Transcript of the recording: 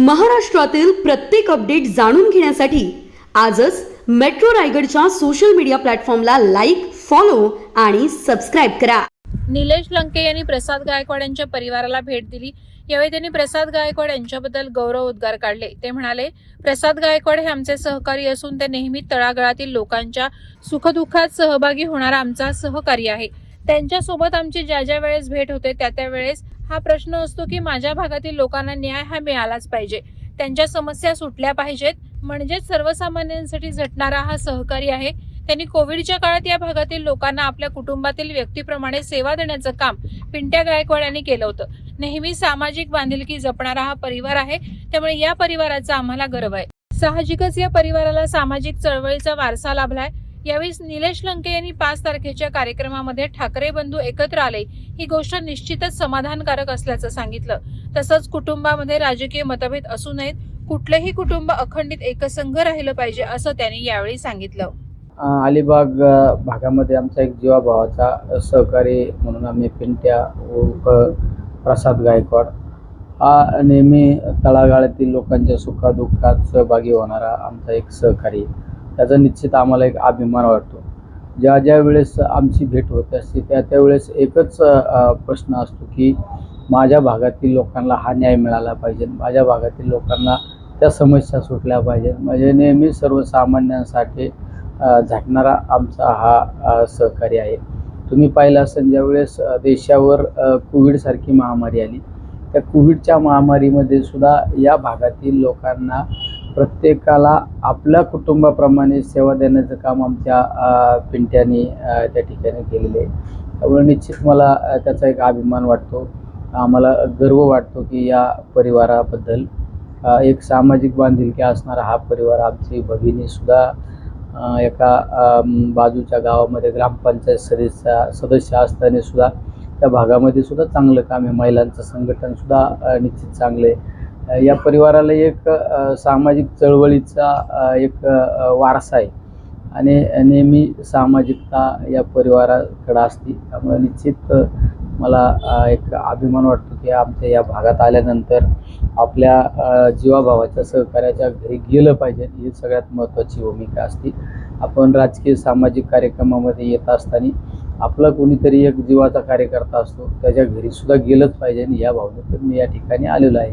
महाराष्ट्रातील प्रत्येक अपडेट जाणून घेण्यासाठी आजच मेट्रो रायगडच्या सोशल मीडिया प्लॅटफॉर्मला लाईक फॉलो आणि सबस्क्राईब करा. निलेश लंके यांनी प्रसाद गायकवाड यांच्या परिवाराला भेट दिली. यावेळी त्यांनी प्रसाद गायकवाड यांच्याबद्दल गौरव उद्गार काढले. ते म्हणाले प्रसाद गायकवाड हे आमचे सहकारी असून ते नेहमी तळागाळातील लोकांच्या सुखदुःखात सहभागी होणारा आमचा सहकारी आहे. त्यांच्यासोबत आमची ज्या ज्या वेळेस भेट होते त्या त्या वेळेस हा प्रश्न असतो की माझ्या भागातील लोकांना न्याय हा मिळालाच पाहिजे. त्यांच्या समस्या सुटल्या पाहिजेत. म्हणजेच सर्वसामान्यांसाठी झटणारा हा सहकारी आहे. त्यांनी कोविडच्या काळात या भागातील लोकांना आपल्या कुटुंबातील व्यक्तीप्रमाणे सेवा देण्याचं काम पिंट्या गायकवाड यांनी केलं होतं. नेहमी सामाजिक बांधिलकी जपणारा हा परिवार आहे. त्यामुळे या परिवाराचा आम्हाला गर्व आहे. साहजिकच या परिवाराला सामाजिक चळवळीचा वारसा लाभलाय. यावेळी निलेश लंके यांनी पाच तारखेच्या कार्यक्रमामध्ये ठाकरे बंधू एकत्र आले. ही गोष्ट निश्चितच समाधानकारक असल्याचं सांगितलं. तसंच कुटुंबामध्ये राजकीय मतभेद असू नयेत. कुठलंही कुटुंब अखंडित एकसंघ राहिलं पाहिजे असं त्यांनी यावेळी सांगितलं. अलिबाग भागामध्ये आमचा एक जीवाभावाचा सहकारी म्हणून आम्ही पिंट्या उर्फ प्रसाद गायकवाड हा नेहमी तळागाळातील लोकांच्या सुखादुःखात सहभागी होणारा आमचा एक सहकारी. आहे. त्याचा निश्चित आम्हाला एक अभिमान वाटतो. ज्या ज्या वेळेस आमची भेट होत असते त्या त्यावेळेस एकच प्रश्न असतो की माझ्या भागातील लोकांना हा न्याय मिळाला पाहिजे. माझ्या भागातील लोकांना त्या समस्या सुटल्या पाहिजेत. म्हणजे नेहमी सर्वसामान्यांसाठी झटणारा आमचा हा सहकार्य सहकारी आहे. तुम्ही पाहिलं असेल ज्यावेळेस देशावर कोविडसारखी महामारी आली त्या कोविडच्या महामारीमध्ये सुद्धा या भागातील लोकांना प्रत्येकाला आपल्या कुटुंबाप्रमाणे सेवा देण्याचं काम आमच्या पिंट्याने त्या ठिकाणी केलेले आहे. त्यामुळे निश्चित मला त्याचा एक अभिमान वाटतो. आम्हाला गर्व वाटतो की या परिवाराबद्दल एक सामाजिक बांधिलकी असणारा हा परिवार आमची भगिनीसुद्धा एका बाजूच्या गावामध्ये ग्रामपंचायत सदस्य सदस्य असताना सुद्धा त्या भागामध्ये सुद्धा चांगलं काम आहे. महिलांचं संघटनसुद्धा निश्चित चांगलं आहे. या परिवाराला एक सामाजिक चळवळीचा एक वारसा आहे. आणि नेहमी सामाजिकता या परिवाराकडं असते. त्यामुळे निश्चित मला एक अभिमान वाटतो की आमच्या या भागात आल्यानंतर आपल्या जीवाभावाच्या सहकार्याच्या घरी गेलं पाहिजे. ही सगळ्यात महत्त्वाची भूमिका असते. आपण राजकीय सामाजिक कार्यक्रमामध्ये येत असताना आपला कोणीतरी एक जीवाचा कार्यकर्ता असतो. त्याच्या घरीसुद्धा गेलंच पाहिजे. आणि या भावनेतून मी या ठिकाणी आलेलो आहे.